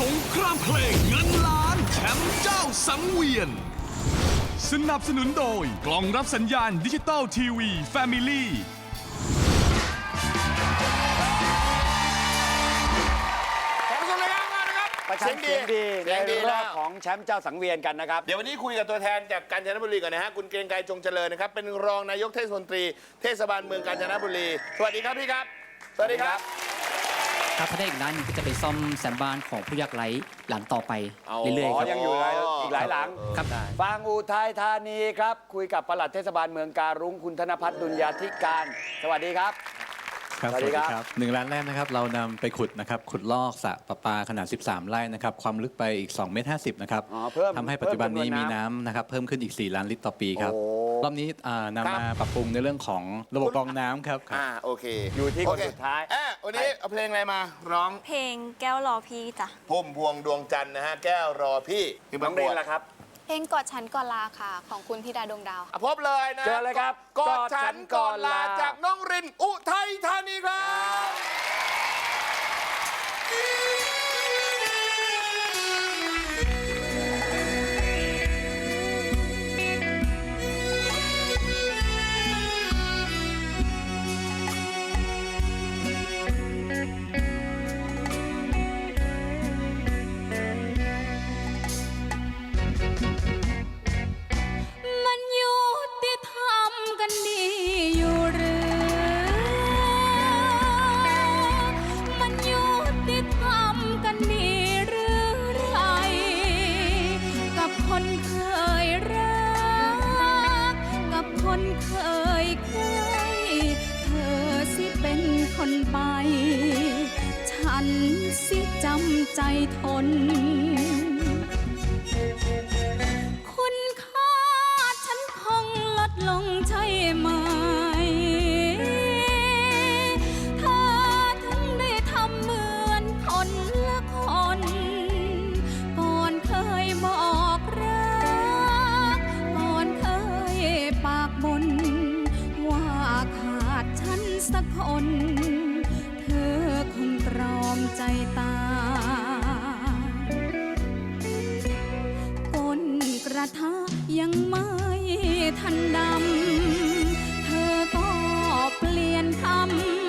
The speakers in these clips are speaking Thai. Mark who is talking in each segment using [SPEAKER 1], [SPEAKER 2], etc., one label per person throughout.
[SPEAKER 1] สงครามเพลงเงินล้านแชมป์เจ้าสังเวียน สนับสนุนโดย กล่องรับสัญญาณดิจิตอลทีวีแฟมิลี่
[SPEAKER 2] ขอบคุณเลยครับมานะครับ
[SPEAKER 3] ประชันเสียงดีใน
[SPEAKER 2] เสียงดี
[SPEAKER 3] ร
[SPEAKER 2] นะ
[SPEAKER 3] อบของแชมป์เจ้าสังเวียนกันนะครับ
[SPEAKER 2] เดี๋ยววันนี้คุยกับตัวแทนจากกาญจนบุรีก่อนนะฮะคุณเกรียงไกรจงเจริญนะครับเป็นรองนายกเทศมนตรี เทศบาลเมืองกาญจนบุรี สวัสดีครับพี่ครับ สวัสดีครับ
[SPEAKER 4] ครับถ้าได้อีกร้านหนึงก็จะไปซ่อมแซมบ้านของผู้ยากไร้หลังต่อไป
[SPEAKER 2] เอา
[SPEAKER 4] เรื่อย
[SPEAKER 3] อ๋
[SPEAKER 4] ๆ
[SPEAKER 3] อ
[SPEAKER 4] ครับ
[SPEAKER 3] ยังอยู่หลายอีกหลายหลัง
[SPEAKER 4] ครับ
[SPEAKER 3] ฟังอุทัยธานีครับ คุยกับปลัดเทศบาลเมืองการุงคุณธนพัฒน์ดุลยาธิการ สวัสดีครับ
[SPEAKER 5] ครับ
[SPEAKER 3] สวัสดีครับ
[SPEAKER 5] หนึ่งล้านแรกนะครับ เรานำไปขุดนะครับ ขุดลอกสระประปาขนาด 13 ไร่นะครับ ความลึกไปอีก2เมตร50นะครับ
[SPEAKER 3] อ๋อเพิ่ม
[SPEAKER 5] ทำให้ปัจจุบันนี้
[SPEAKER 3] เพิ่มจำนวน
[SPEAKER 5] มี
[SPEAKER 3] น้ำ
[SPEAKER 5] น้ำนะครับ เพิ่มขึ้นอีก 4 ล้านลิตรต่อปีครับ
[SPEAKER 3] โอ้
[SPEAKER 5] รอบนี้อ่า
[SPEAKER 2] ครับ
[SPEAKER 5] นำมาปรับปรุงในเรื่องของระบบกรองน้ำครับครับ
[SPEAKER 2] อ่าโอเค
[SPEAKER 3] อยู่ที่คน
[SPEAKER 2] โเสุ
[SPEAKER 3] ดท้าย
[SPEAKER 2] อะวันนี้เอาเพลงอะไรมาร้อง
[SPEAKER 6] เพลงแก้วรอพี่จ้ะ
[SPEAKER 2] พุ่มพวงดวงจันทร์นะฮะแก้วรอพี่ที่
[SPEAKER 3] น้องเรนล่ะครับ
[SPEAKER 6] เพลงกอดฉันก่อนลาค่ะ ของคุณธิดาดวงดาว
[SPEAKER 2] อะพบเลยนะ
[SPEAKER 3] เจอเลยครับ
[SPEAKER 2] กอดฉันก่อนลาจากน้องรินอุทัยธานีครับ
[SPEAKER 6] สักคน เธอคงตรอมใจตายก้นกระทะยังไม่ทันดำ เธอก็เปลี่ยนคำ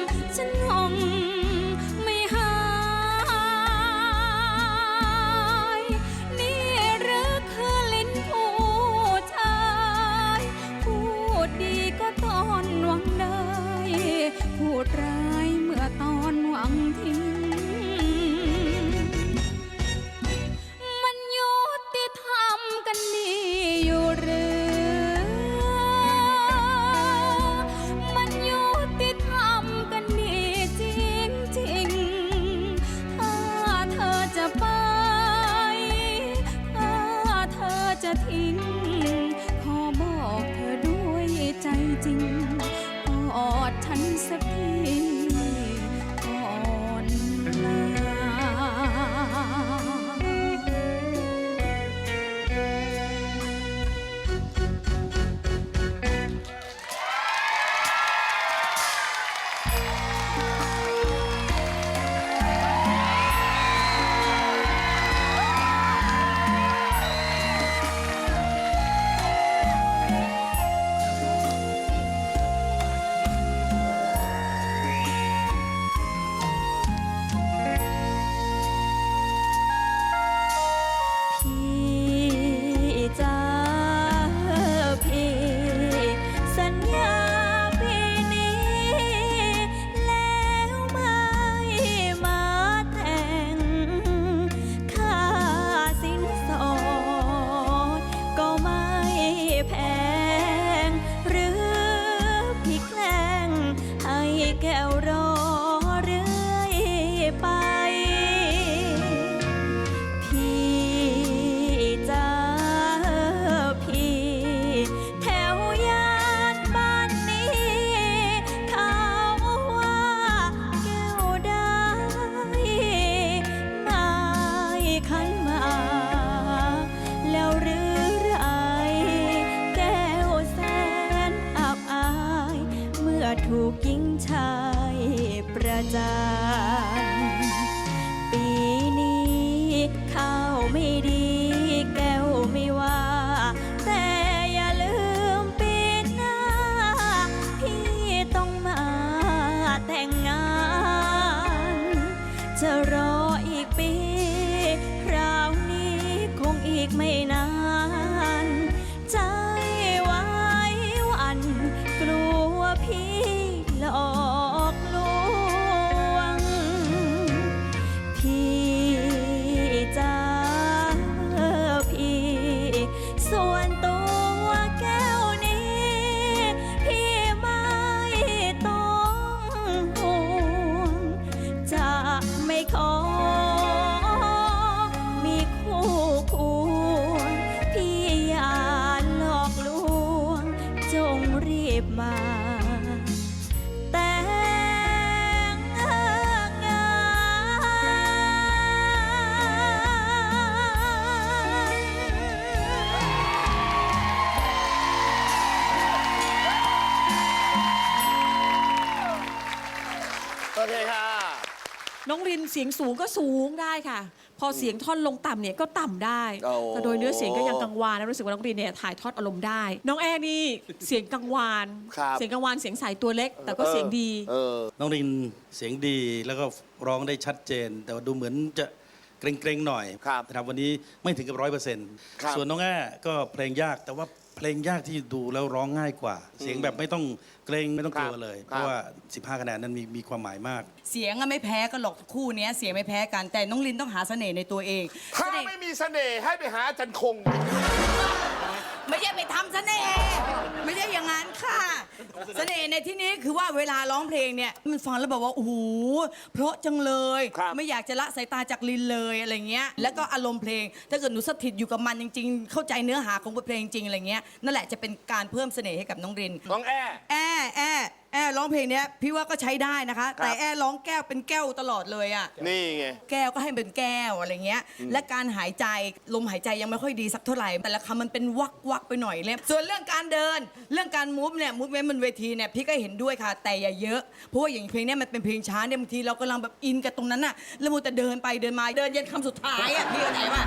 [SPEAKER 6] จะ
[SPEAKER 7] เสียงสูงก็สูงได้ค่ะ พอเสียงท่อนลงต่ำเนี่ยก็ต่ำได้
[SPEAKER 2] โอ้
[SPEAKER 7] แต่โดยเนื้อเสียงก็ยังกังวานนะรู้สึกว่าน้องรินเนี่ยถ่ายทอดอารมณ์ได้ น้องแอร์นี่เสียงกังวาน
[SPEAKER 2] ครับ
[SPEAKER 7] เสียงกังวานเสียงใสตัวเล็ก แต่ก็เสียงดี
[SPEAKER 2] เออ
[SPEAKER 8] น้องรินเสียงดีแล้วก็ร้องได้ชัดเจน แต่ว่าดูเหมือนจะเกรงๆหน่อย
[SPEAKER 2] ครับ
[SPEAKER 8] นะครับวันนี้ไม่ถึงกับร้อยเปอร์เซ็นต์
[SPEAKER 2] ครับ
[SPEAKER 8] ส่วนน้องแอ้ก็เพลงยากแต่ว่า เพลงยากที่ดูแล้วร้องง่ายกว่า เสียงแบบไม่ต้องเกรงไม่ต้องกลัวเลย
[SPEAKER 2] ครับ
[SPEAKER 8] เพราะว่า 15 คะแนนนั้นมีมีความหมายมาก
[SPEAKER 9] เสียงอะไม่แพ้กันหรอกคู่เนี้ยเสียงไม่แพ้กันแต่น้องลินต้องหาเสน่ห์ในตัวเอง
[SPEAKER 2] ถ้า
[SPEAKER 9] เสน่ห์
[SPEAKER 2] ไม่มีเสน่ห์ให้ไปหาอาจันคง
[SPEAKER 9] ไม่ใช่ไปทำเสน่ห์ไม่ใช่อย่างนั้นค่ะ เสน่ห์ในที่นี้คือว่าเวลาร้องเพลงเนี่ย มันฟังแล้วแบบว่าโอ้โหเพราะจังเลย
[SPEAKER 2] ครับ
[SPEAKER 9] ไม่อยากจะละสายตาจากลินเลยอะไรเงี้ย แล้วก็อารมณ์เพลง ถ้าเกิดหนูสถิตอยู่กับมันจริง ๆ เข้าใจเนื้อหาของบทเพลงจริงอะไรเงี้ยนั่นแหละจะเป็นการเพิ่มเสน่ห์ให้กับน้องริน
[SPEAKER 2] น้องแอ้
[SPEAKER 9] แอ้แอ้ แอ้ร้องเพลงเนี้ยพี่ว่าก็ใช้ได้นะคะ
[SPEAKER 2] ครับ
[SPEAKER 9] แต่แอ้ร้องแก้วเป็นแก้วตลอดเลยอะ
[SPEAKER 2] นี่ไง
[SPEAKER 9] แก้วก็ให้เป็นแก้วอะไรเงี้ย และการหายใจลมหายใจยังไม่ค่อยดีสักเท่าไหร่ แต่ละคำมันเป็นวักวักไปหน่อยเลยส่วนเรื่องการเดิน เรื่องการมูฟเนี่ยมูฟเมนต์บนเวทีเนี่ยพี่ก็เห็นด้วยค่ะ แต่อย่าเยอะเพราะว่าอย่างเพลงเนี้ยมันเป็นเพลงช้าเนี่ยบางทีเรากำลังแบบอินกับตรงนั้นน่ะแล้วมัวแต่เดินไปเดินมาเดินยันคำสุดท้ายอะพี่เข้าใจป่ะ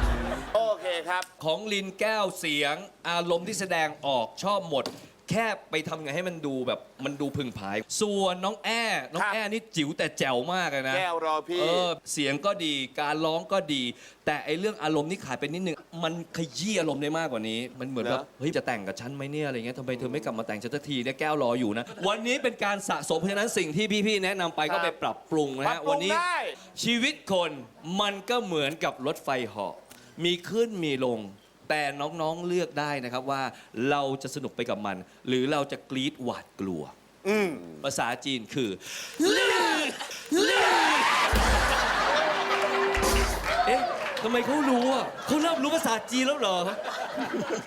[SPEAKER 2] โอเคครับ
[SPEAKER 10] ของลินแก้วเสียง อารมณ์ที่แสดงออกชอบหมด แค่ไปทำไงให้มันดูแบบมันดูพึงผาย ส่วนน้องแอ้น้อ
[SPEAKER 2] ค
[SPEAKER 10] ง
[SPEAKER 2] รับ
[SPEAKER 10] แอ้นี่จิ๋วแต่แจ๋วมากเลยนะ
[SPEAKER 2] แก้วรอพี่
[SPEAKER 10] เออเสียงก็ดีการร้องก็ดี แต่ไอเรื่องอารมณ์นี่ขาดไปนิดนึงมันขยี้อารมณ์ได้มากกว่านี้ มันเหมือนแบบ
[SPEAKER 2] เหรอ
[SPEAKER 10] เฮ้ยจะแต่งกับฉันไหมเนี่ยอะไรเงี้ยทำไมเธอไม่กลับมาแต่งฉันสักทีเนี่ยแก้วรออยู่นะ วันนี้เป็นการสะสมเพราะฉะนั้นสิ่งที่พี่ๆแนะนำไปก็ไปปรับปรุงนะ
[SPEAKER 2] ปรั
[SPEAKER 10] ฮะ
[SPEAKER 2] บปรุง
[SPEAKER 10] วันนี้
[SPEAKER 2] ได้
[SPEAKER 10] ชีวิตคนมันก็เหมือนกับรถไฟเหาะมีขึ้นมีลง แต่น้องๆเลือกได้นะครับว่าเราจะสนุกไปกับมัน หรือเราจะกรี๊ดหวาดกลัว
[SPEAKER 2] อืม
[SPEAKER 10] ภาษาจีนคือลื่นลื่นเอ๊ะทำไมเขารู้อะเขาเริ่มรู้ภาษาจีนแล้วเหรอ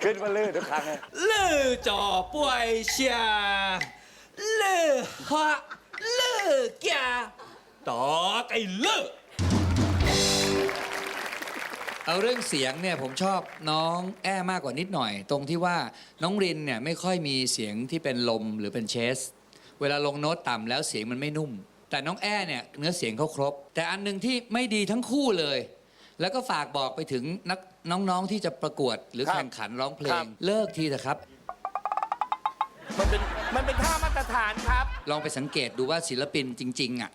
[SPEAKER 3] ขึ้นมาลื่นทุกครั้งเลย
[SPEAKER 10] ลื่นจ่อป่วยเชียลื่นฮะลื่นแกต่อไอ้ลื่น
[SPEAKER 11] เอาเรื่องเสียงเนี่ยผมชอบน้องแอ้มากกว่านิดหน่อย ตรงที่ว่าน้องรินเนี่ยไม่ค่อยมีเสียงที่เป็นลมหรือเป็นเชส เวลาลงโน้ตต่ำแล้วเสียงมันไม่นุ่ม แต่น้องแอ้เนี่ยเนื้อเสียงเขาครบ แต่อันหนึงที่ไม่ดีทั้งคู่เลย แล้วก็ฝากบอกไปถึงนักน้องๆที่จะประกวดหรือ
[SPEAKER 2] ครับ
[SPEAKER 11] แข่งขันร้องเพล
[SPEAKER 2] ครั
[SPEAKER 11] ง
[SPEAKER 2] บ
[SPEAKER 11] เลิกทีเถอะครับ
[SPEAKER 2] มันเป็นมันเป็นท่ามาตรฐานครับ
[SPEAKER 11] ลองไปสังเกตดูว่าศิลปินจริงๆอะ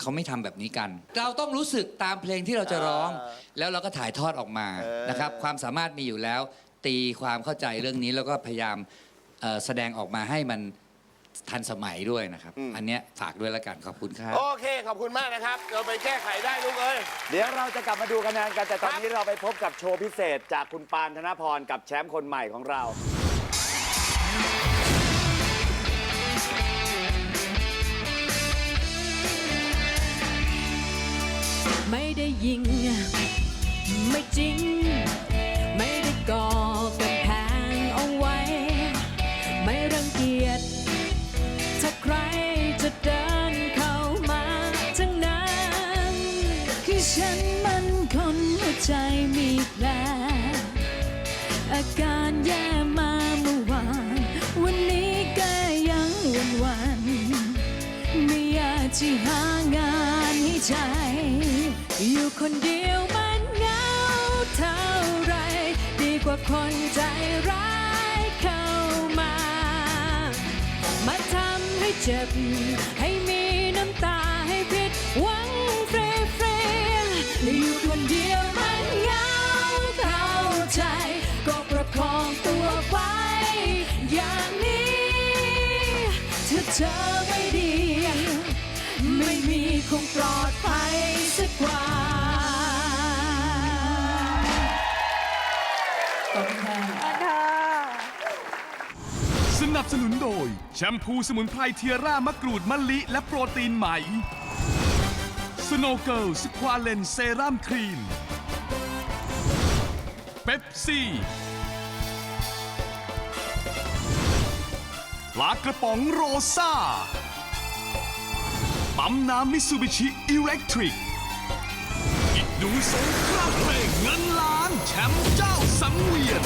[SPEAKER 11] เขาไม่ทำแบบนี้กัน เราต้องรู้สึกตามเพลงที่เราจะร้อง
[SPEAKER 2] เออ
[SPEAKER 11] แล้วเราก็ถ่ายทอดออกมา
[SPEAKER 2] เออ
[SPEAKER 11] นะครับ ความสามารถมีอยู่แล้ว ตีความเข้าใจเรื่องนี้แล้วก็พยายามเอ่อแสดงออกมาให้มันทันสมัยด้วยนะครับ อันเนี้ยฝากด้วยแล้วกันขอบคุณครับ
[SPEAKER 2] โอเค ขอบคุณมากนะครับ เราไปแก้ไขได้ลูกเอ้ย
[SPEAKER 3] เดี๋ยวเราจะกลับมาดูคะแนนกันแต่ตอน
[SPEAKER 2] ครับ
[SPEAKER 3] นี้เราไปพบกับโชว์พิเศษจากคุณปานธนพรกับแชมป์คนใหม่ของเรา
[SPEAKER 6] ยิง ไม่จริง ไม่ได้ก่อกำแพงเอาไว้ ไม่รังเกียจ ถ้าใครจะเดินเข้ามาทั้งนั้นคือฉันมันคนหัวใจมีแผลอาการแย่มาเมื่อวาน วันนี้ก็ยังวันวัน ไม่อยากจะหางานให้ใจ อยู่คนเดียวมันเหงาเท่าไร ดีกว่าคนใจร้ายเข้ามา มาทำให้เจ็บ ให้มีน้ำตาให้ผิดหวังฟรีอยู่คนเดียวมันเหงาเข้าใจ ก็ประคองตัวไว้ อย่างนี้ถ้าเธอไม่ดี ไม่มีคงปลอดภัยสักกว่า
[SPEAKER 1] สนับสนุนโดย แชมพูสมุนไพรเทียร่ามะกรูดมะลิ และโปรตีนไหม สโนเกิลสควาเลนเซรั่มครีมเป๊ปซี่ปลากระป๋องโรซ่า ปั๊มน้ำมิซูบิชิอิเล็กทริกอีกดูสงครามเพลงเงินล้านแชมป์เจ้าสังเวียน